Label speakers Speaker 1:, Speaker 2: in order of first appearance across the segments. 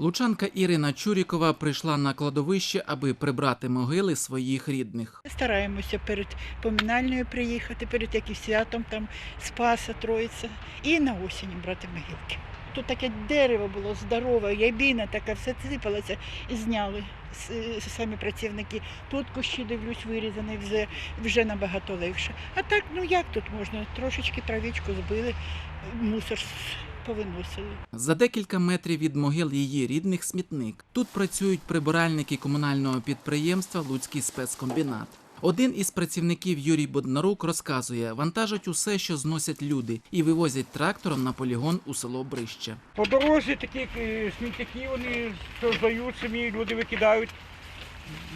Speaker 1: Лучанка Ірина Чурікова прийшла на кладовище, аби прибрати могили своїх рідних.
Speaker 2: Стараємося перед поминальною приїхати, перед яким святом там Спаса, Троїця. І на осінь брати могилки. Тут таке дерево було здорове, ябіна така, все сипалося і зняли самі працівники. Тут кущі, дивлюсь, вирізані, вже, вже набагато легше. А так, ну як тут можна? Трошечки травичку збили, мусор повиносили.
Speaker 1: За декілька метрів від могил її рідних смітник. Тут працюють прибиральники комунального підприємства Луцький спецкомбінат. Один із працівників Юрій Боднарук розказує, вантажать усе, що зносять люди, і вивозять трактором на полігон у село Брище.
Speaker 3: По дорозі такі е, смітники вони создають самі, люди викидають,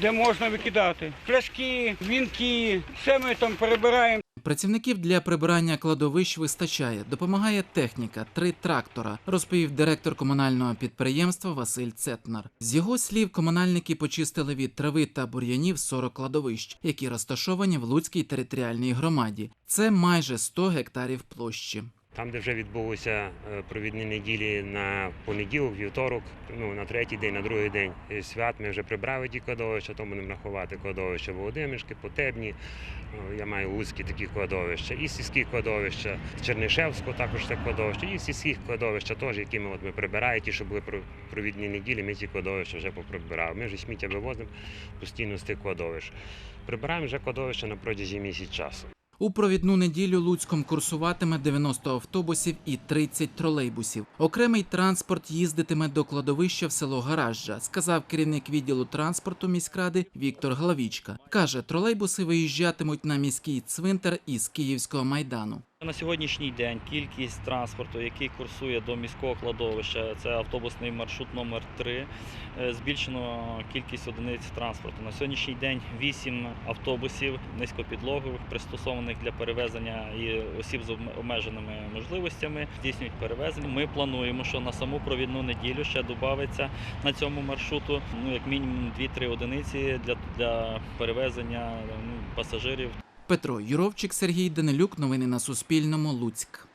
Speaker 3: де можна викидати. Пляшки, вінки, все ми там перебираємо.
Speaker 1: Працівників для прибирання кладовищ вистачає. Допомагає техніка, три трактора, розповів директор комунального підприємства Василь Цетнар. З його слів, комунальники почистили від трави та бур'янів 40 кладовищ, які розташовані в Луцькій територіальній громаді. Це майже 100 гектарів площі.
Speaker 4: Там, де вже відбулися е, провідні неділі на понеділок, вівторок, ну на третій день, на другий день е, свят, ми вже прибрали ті кладовища, то будемо рахувати кладовища Володимирське, Потебні. Я маю луцькі такі кладовища, і сільські кладовища, Чернишевського також це кладовище, і сільські кладовища теж, які ми, от, ми прибираємо, ті, що були провідні неділі, ми ці кладовища вже поприбирали. Ми вже сміття вивозимо постійно з тих кладовищ. Прибираємо вже кладовища на протязі місяць часу.
Speaker 1: У провідну неділю Луцьком курсуватиме 90 автобусів і 30 тролейбусів. Окремий транспорт їздитиме до кладовища в село Гаражжа, сказав керівник відділу транспорту міськради Віктор Главічка. Каже, тролейбуси виїжджатимуть на міський цвинтар із Київського майдану.
Speaker 5: На сьогоднішній день кількість транспорту, який курсує до міського кладовища, це автобусний маршрут номер 3 збільшено кількість одиниць транспорту. На сьогоднішній день 8 автобусів низькопідлогових, пристосованих для перевезення і осіб з обмеженими можливостями, здійснюють перевезення. Ми плануємо, що на саму провідну неділю ще додається на цьому маршруту ну як мінімум 2-3 одиниці для, для перевезення ну, пасажирів
Speaker 1: Петро Юровчик, Сергій Данилюк. Новини на Суспільному. Луцьк.